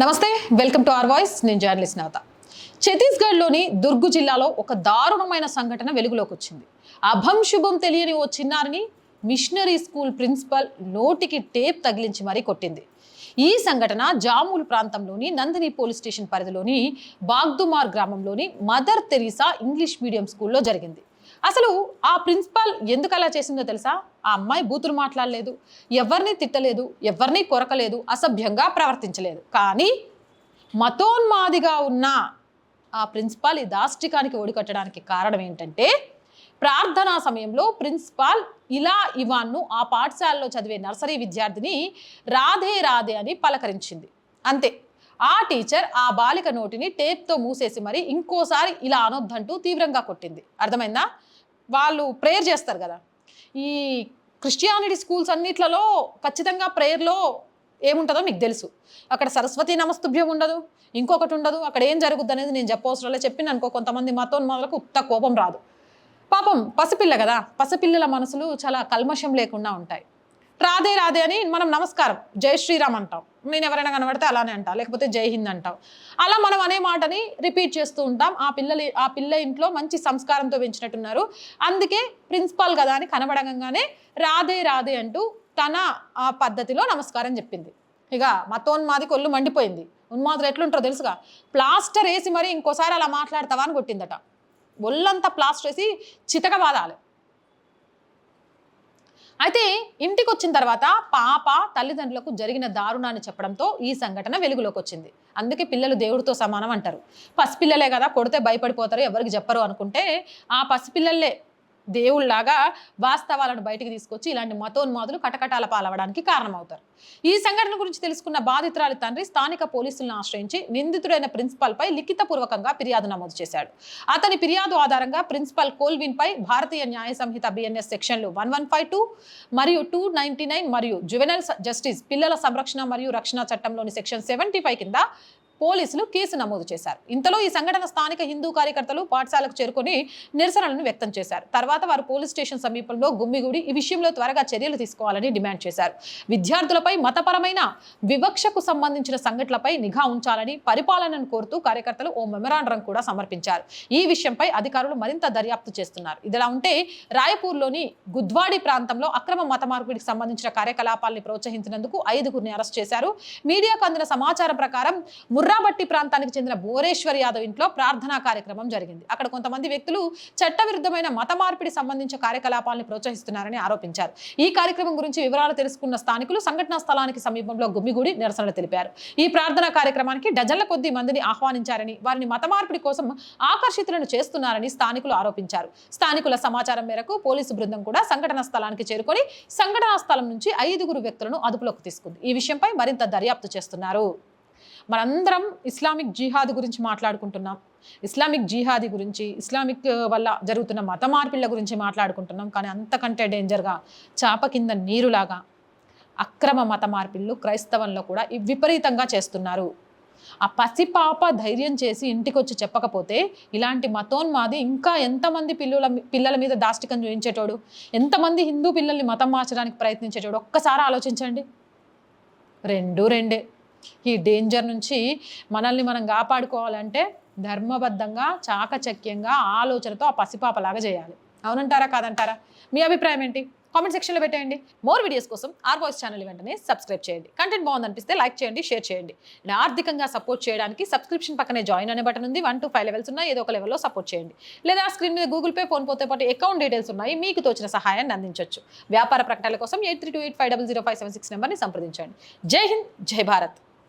నమస్తే welcome to R voice. నేను journalist నవత ఛత్తీస్గఢ్లోని దుర్గు జిల్లాలో ఒక దారుణమైన సంఘటన వెలుగులోకి వచ్చింది. అభం శుభం తెలియని ఓ చిన్నారిని మిషనరీ స్కూల్ ప్రిన్సిపల్ నోటికి టేప్ తగిలించి మరీ కొట్టింది. ఈ సంఘటన జామూల్ ప్రాంతంలోని నందిని పోలీస్ స్టేషన్ పరిధిలోని బాగ్దుమార్ గ్రామంలోని మదర్ తెరీసా ఇంగ్లీష్ మీడియం స్కూల్లో జరిగింది. అసలు ఆ ప్రిన్సిపాల్ ఎందుకు అలా చేసిందో తెలుసా? ఆ అమ్మాయి బూతులు మాట్లాడలేదు ఎవరిని తిట్టలేదు ఎవరిని కొరకలేదు అసభ్యంగా ప్రవర్తించలేదు. కానీ మతోన్మాదిగా ఉన్న ఆ ప్రిన్సిపాల్ ఈ దాష్టికానికి ఒడికట్టడానికి కారణం ఏంటంటే ప్రార్థనా సమయంలో ప్రిన్సిపాల్ ఇలా ఇవాన్ను ఆ పాఠశాలలో చదివే నర్సరీ విద్యార్థిని రాధే రాధే అని పలకరించింది. అంతే. ఆ టీచర్ ఆ బాలిక నోటిని టేప్తో మూసేసి మరి ఇంకోసారి ఇలా అనొద్దంటూ తీవ్రంగా కొట్టింది. అర్థమైందా? వాళ్ళు ప్రేయర్ చేస్తారు కదా. ఈ క్రిస్టియానిటీ స్కూల్స్ అన్నిట్లలో ఖచ్చితంగా ప్రేయర్లో ఏముంటుందో మీకు తెలుసు. అక్కడ సరస్వతి నమస్తుభ్యం ఉండదు ఇంకొకటి ఉండదు అక్కడ ఏం జరుగుద్ది అనేది నేను చెప్పవసరంలో చెప్పిన అనుకో కొంతమంది మతోన్మాదులకు ఉత్త కోపం రాదు. పాపం పసిపిల్ల కదా పసిపిల్లల మనసులు చాలా కల్మషం లేకుండా ఉంటాయి. రాధే రాధే అని మనం నమస్కారం జై శ్రీరామ్ అంటాం. నేను ఎవరైనా కనబడితే అలానే అంటా లేకపోతే జై హింద్ అంటావు. అలా మనం అనే మాటని రిపీట్ చేస్తూ ఉంటాం. ఆ పిల్లలు ఆ పిల్ల ఇంట్లో మంచి సంస్కారంతో పెంచినట్టున్నారు. అందుకే ప్రిన్సిపాల్ కదా అని కనబడగానే రాధే రాధే అంటూ తన ఆ పద్ధతిలో నమస్కారం చెప్పింది. ఇక మతోన్మాది కొల్లు మండిపోయింది. ఉన్మాదులు ఎట్లుంటారో తెలుసుగా? ప్లాస్టర్ వేసి మరి ఇంకోసారి అలా మాట్లాడతావా అని కొట్టిందట. ఒళ్ళంతా ప్లాస్టర్ వేసి చితక బాధాలి అయితే ఇంటికి వచ్చిన తర్వాత పాప తల్లిదండ్రులకు జరిగిన దారుణాన్ని చెప్పడంతో ఈ సంఘటన వెలుగులోకి వచ్చింది అందుకే పిల్లలు దేవుడితో సమానం అంటారు. పసిపిల్లలే కదా కొడితే భయపడిపోతారు ఎవరికి చెప్పరు అనుకుంటే ఆ పసిపిల్లలే దేవుళ్ళలాగా వాస్తవాలను బయటకు తీసుకొచ్చి ఇలాంటి మతోన్మాదులు కటకటాల పాలవడానికి కారణమవుతారు. ఈ సంఘటన గురించి తెలుసుకున్న బాధితురాలి తండ్రి స్థానిక పోలీసులను ఆశ్రయించి నిందితుడైన ప్రిన్సిపాల్పై లిఖితపూర్వకంగా ఫిర్యాదు నమోదు చేశాడు. అతని ఫిర్యాదు ఆధారంగా ప్రిన్సిపల్ కోల్విన్ పై భారతీయ న్యాయ సంహిత బిఎన్ఎస్ సెక్షన్లు వన్ వన్ ఫైవ్ టూ మరియు టూ నైన్టీ నైన్ మరియు జువెనల్ జస్టిస్ పిల్లల సంరక్షణ మరియు రక్షణ చట్టంలోని సెక్షన్ సెవెంటీ ఫైవ్ కింద పోలీసులు కేసు నమోదు చేశారు. ఇంతలో ఈ సంఘటన స్థానిక హిందూ కార్యకర్తలు పాఠశాలకు చేరుకొని నిరసనలను వ్యక్తం చేశారు. తర్వాత వారు పోలీస్ స్టేషన్ సమీపంలో గుమ్మిగూడి ఈ విషయంలో త్వరగా చర్యలు తీసుకోవాలని డిమాండ్ చేశారు. విద్యార్థులపై మతపరమైన వివక్షకు సంబంధించిన సంఘటనలపై నిఘా ఉంచాలని పరిపాలనను కోరుతూ కార్యకర్తలు ఓ మెమరాండం కూడా సమర్పించారు. ఈ విషయంపై అధికారులు మరింత దర్యాప్తు చేస్తున్నారు. ఇదిలా ఉంటే రాయపూర్లోని గుద్వాడి ప్రాంతంలో అక్రమ మత మార్పిడికి సంబంధించిన కార్యకలాపాల్ని ప్రోత్సహించినందుకు ఐదుగురిని అరెస్ట్ చేశారు. మీడియాకు అందిన సమాచారం ప్రకారం ముర్రాబట్టి ప్రాంతానికి చెందిన భువనేశ్వర్ యాదవ్ ఇంట్లో ప్రార్థనా కార్యక్రమం జరిగింది. అక్కడ కొంతమంది వ్యక్తులు చట్టవిరుద్ధమైన మత మార్పిడి సంబంధించిన కార్యకలాపాలను ప్రోత్సహిస్తున్నారని ఆరోపించారు. ఈ కార్యక్రమం గురించి వివరాలు తెలుసుకున్న స్థానికులు సంఘటనా స్థలానికి సమీపంలో గుమ్మిగూడి నిరసనలు తెలిపారు. ఈ ప్రార్థనా కార్యక్రమానికి డజన్ల కొద్ది మందిని ఆహ్వానించారని వారిని మత మార్పిడి కోసం ఆకర్షితులను చేస్తున్నారని స్థానికులు ఆరోపించారు. స్థానికుల సమాచారం మేరకు పోలీసు బృందం కూడా సంఘటనా స్థలానికి చేరుకొని సంఘటనా స్థలం నుంచి ఐదుగురు వ్యక్తులను అదుపులోకి తీసుకుంది. ఈ విషయంపై మరింత దర్యాప్తు చేస్తున్నారు. మనందరం ఇస్లామిక్ జిహాద్ గురించి మాట్లాడుకుంటున్నాం. ఇస్లామిక్ జిహాదీ గురించి ఇస్లామిక్ వల్ల జరుగుతున్న మత మార్పిళ్ళ గురించి మాట్లాడుకుంటున్నాం. కానీ అంతకంటే డేంజర్గా చాప కింద నీరులాగా అక్రమ మత మార్పిళ్ళు క్రైస్తవంలో కూడా విపరీతంగా చేస్తున్నారు. ఆ పసిపాప ధైర్యం చేసి ఇంటికి వచ్చి చెప్పకపోతే ఇలాంటి మతోన్మాది ఇంకా ఎంతమంది పిల్లల పిల్లల మీద దాష్టికం చూపించేటోడు ఎంతమంది హిందూ పిల్లల్ని మతం మార్చడానికి ప్రయత్నించేటోడు? ఒక్కసారి ఆలోచించండి. రెండు రెండే. ఈ డేంజర్ నుంచి మనల్ని మనం కాపాడుకోవాలంటే ధర్మబద్ధంగా చాకచక్యంగా ఆలోచనతో ఆ పసిపాపలాగా చేయాలి. అవునంటారా కాదంటారా? మీ అభిప్రాయం ఏంటి? కామెంట్ సెక్షన్లో పెట్టేయండి. మోర్ వీడియోస్ కోసం ఆర్ వాయిస్ ఛానల్ వెంటనే సబ్స్క్రైబ్ చేయండి. కంటెంట్ బాగుందనిపిస్తే లైక్ చేయండి షేర్ చేయండి. ఆర్థికంగా సపోర్ట్ చేయడానికి సబ్స్క్రిప్షన్ పక్కనే జాయిన్ అనే బటన్ ఉంది. వన్ టు ఫైవ్ లెవెల్స్ ఉన్నాయి. ఏదో ఒక లెవెల్లో సపోర్ట్ చేయండి. లేదా స్క్రీన్ మీద గూగుల్ పే ఫోన్ పోతే పాటు అకౌంట్ డీటెయిల్స్ ఉన్నాయి. మీకు తోచిన సహాయాన్ని అందించవచ్చు వ్యాపార ప్రకటనల కోసం eight three two eight five double zero five seven six నెంబర్ని సంప్రదించండి. జై హింద్ జై భారత్.